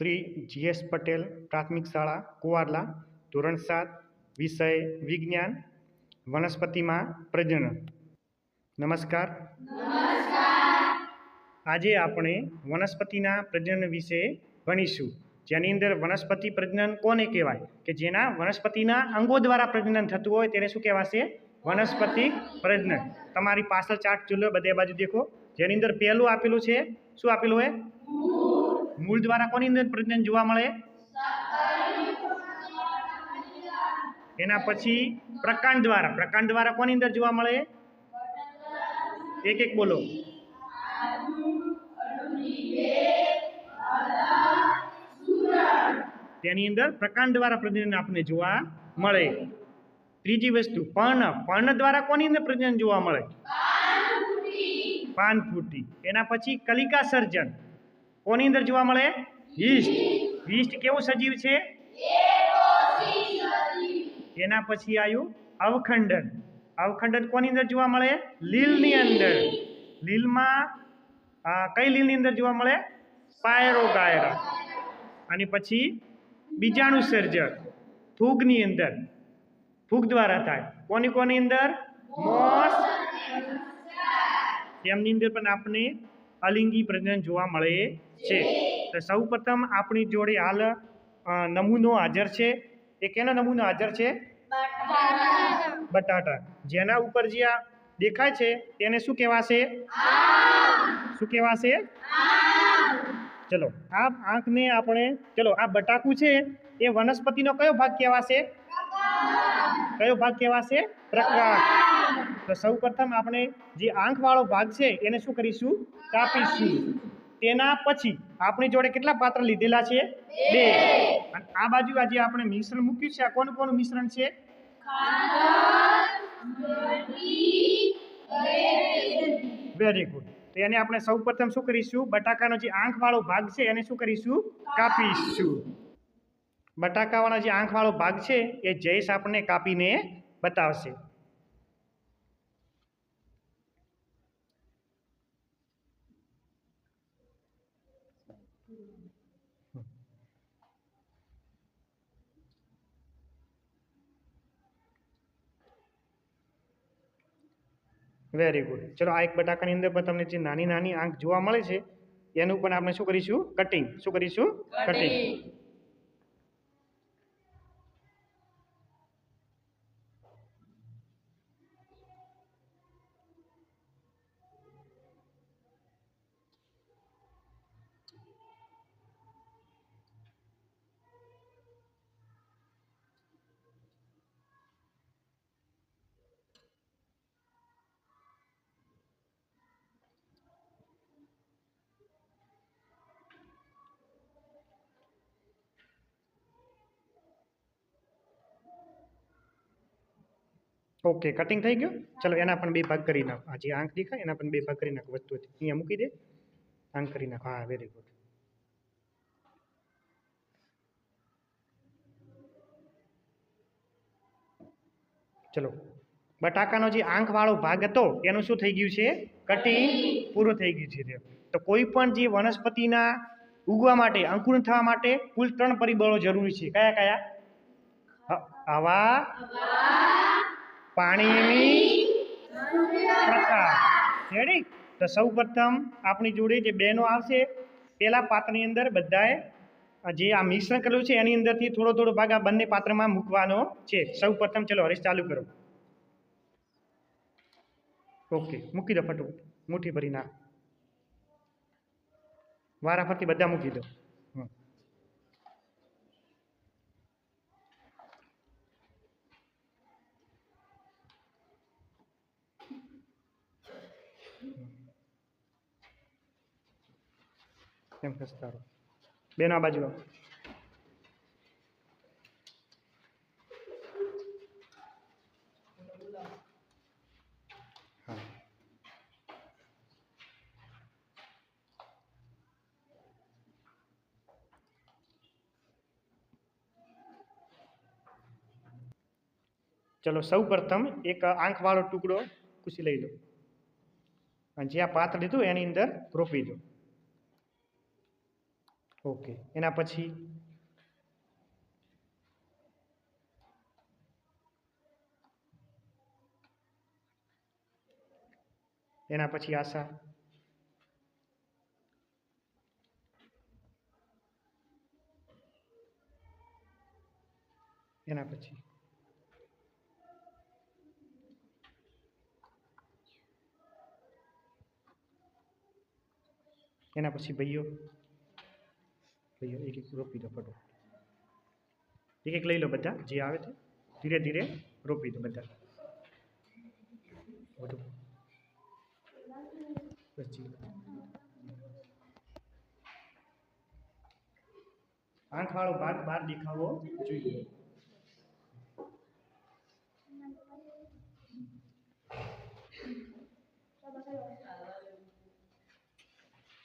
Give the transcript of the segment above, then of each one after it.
Shri GS Patel પ્રાથમિક શાળા કુવારલા ધોરણ સાત વિષય વિજ્ઞાન વનસ્પતિમાં પ્રજનન. નમસ્કાર. આજે આપણે વનસ્પતિના પ્રજનન વિશે ભણીશું. જેની અંદર વનસ્પતિ પ્રજનન કોને કહેવાય? કે જેના વનસ્પતિના અંગો દ્વારા પ્રજનન થતું હોય તેને શું કહેવાશે? વનસ્પતિ પ્રજનન. તમારી પાછળ ચાર્ટ ચૂલ્યો બધે બાજુ દેખો. જેની અંદર પહેલું આપેલું છે શું આપેલું હોય? મૂળ દ્વારા કોની અંદર પ્રજનન જોવા મળે? એના પછી પ્રકાંડ દ્વારા. પ્રકાંડ દ્વારા કોની અંદર જોવા મળે? એક એક બોલો. તેની અંદર પ્રકાંડ દ્વારા પ્રજનન આપણને જોવા મળે. ત્રીજી વસ્તુ, પર્ણ. પર્ણ દ્વારા કોની અંદર પ્રજનન જોવા મળે? પાન ફૂટી એના પછી કલિકા સર્જન કોની અંદર જોવા મળે? યીસ્ટ યીસ્ટ કેવું સજીવ છે? એના પછી આવ્યું અવખંડન. અવખંડન કોની અંદર જોવા મળે? લીલની અંદર. લીલમાં કઈ લીલની અંદર જોવા મળે? પાયરોગાયરા. અને પછી બીજાણુ સર્જક ફૂગની અંદર. ફૂગ દ્વારા થાય. કોની કોની અંદર? મોસ. તેમની અંદર પણ આપણે અલિંગી પ્રજનન જોવા મળે છે. તો સૌ પ્રથમ આપણી જોડે હાલ નમૂનો હાજર છે. એ કેનો નમૂનો હાજર છે? બટાટા. જેના ઉપર જે આ દેખાય છે તેને શું કહેવાશે? શું કહેવાશે? ચલો આ આંખને આપણે ચલો આ બટાકું છે એ વનસ્પતિનો કયો ભાગ કહેવાશે? કયો ભાગ કહેવાશે? પ્રકાશ. તો સૌ પ્રથમ આપણે જે આંખવાળો ભાગ છે, એને શું કરીશું? કાપીશું. તેના પછી આપણી જોડે કેટલા પાત્ર લીધેલા છે? બે. અને આ બાજુ આજે આપણે મિશ્રણ મૂક્યું છે. આ કોનું કોનું મિશ્રણ છે? વેરી ગુડ તો એને આપણે સૌ પ્રથમ શું કરીશું? બટાકાનો જે આંખવાળો ભાગ છે, એને શું કરીશું? કાપીશું. બટાકાવાળો જે આંખવાળો ભાગ છે, એ જયેશ આપણને કાપીને બતાવશે. વેરી ગુડ ચલો આ એક બટાકાની અંદર પણ તમને જે નાની નાની આંખ જોવા મળે છે એનું પણ આપણે શું કરીશું? કટિંગ શું કરીશું? કટિંગ ઓકે કટિંગ થઈ ગયું? ચલો, એના પણ બે ભાગ કરી નાખો. આ જે આંખ દેખાય, એના પણ બે ભાગ કરી નાખો વસ્તુ અહીંયા મૂકી દે. આંખ કરી નાખો. હા વેરી ગુડ ચલો. બટાકાનો જે આંખવાળો ભાગ હતો, એનું શું થઈ ગયું છે? કટિંગ પૂરું થઈ ગયું છે. તો કોઈ પણ જે વનસ્પતિના ઉગવા માટે, અંકુરણ થવા માટે, કુલ ત્રણ પરિબળો જરૂરી છે. કયા કયા? હવા પાણીની પ્રકાશ રેડી તો સૌ પ્રથમ આપણી જોડે જે બહેનો આવશે, પહેલાં પાત્રની અંદર બધાએ જે આ મિશ્રણ કરેલું છે, એની અંદરથી થોડો થોડો ભાગ આ બંને પાત્રમાં મૂકવાનો છે. સૌ પ્રથમ ચલો હરીશ ચાલુ કરો. ઓકે મૂકી દો ફટો મુઠ્ઠી ભરી ના વારા બધા મૂકી દો. એમ ખસતા રહો બેન, આ બાજુ ચલો, સૌ પ્રથમ એક આંખવાળો ટુકડો કુશી લઈ લો. અને જે આ પાત્ર લીધું એની અંદર રોપી દો. ઓકે એના પછી? એના પછી આશા? એના પછી? એના પછી ભાઈઓ? ભાઈઓ એક એક રોપી દો ફટો એક એક લઈ લો બધા, જે આવે છે, ધીરે ધીરે રોપી દો બધા। બધું પછી આંખ વાળો ભાગ બહાર દેખાવો જોઈએ.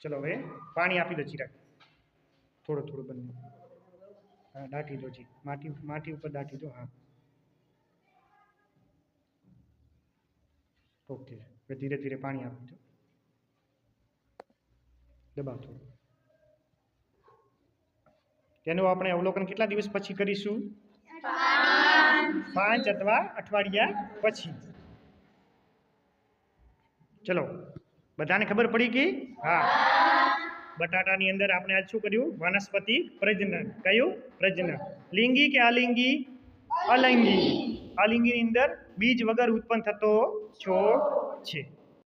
ચલો હવે પાણી આપી દો ચિરાગ થોડું થોડું બંને. હા દાટી દો જી. માટી માટી ઉપર દાટી દો હા. ઓકે. હવે ધીરે ધીરે પાણી આપી દો. દબાવ થોડું તેનું આપણે અવલોકન કેટલા દિવસ પછી કરીશું? પાંચ. અથવા અઠવાડિયા પછી. ચલો. બધાને ખબર પડી કે હા. બટાટાની અંદર આપણે આજ શું કર્યું? વનસ્પતિ પ્રજનન. કયું? પ્રજનન. લિંગી કે અલિંગી? અલિંગી. અલિંગીની અંદર બીજ વગર ઉત્પન્ન થતો છોડ છે.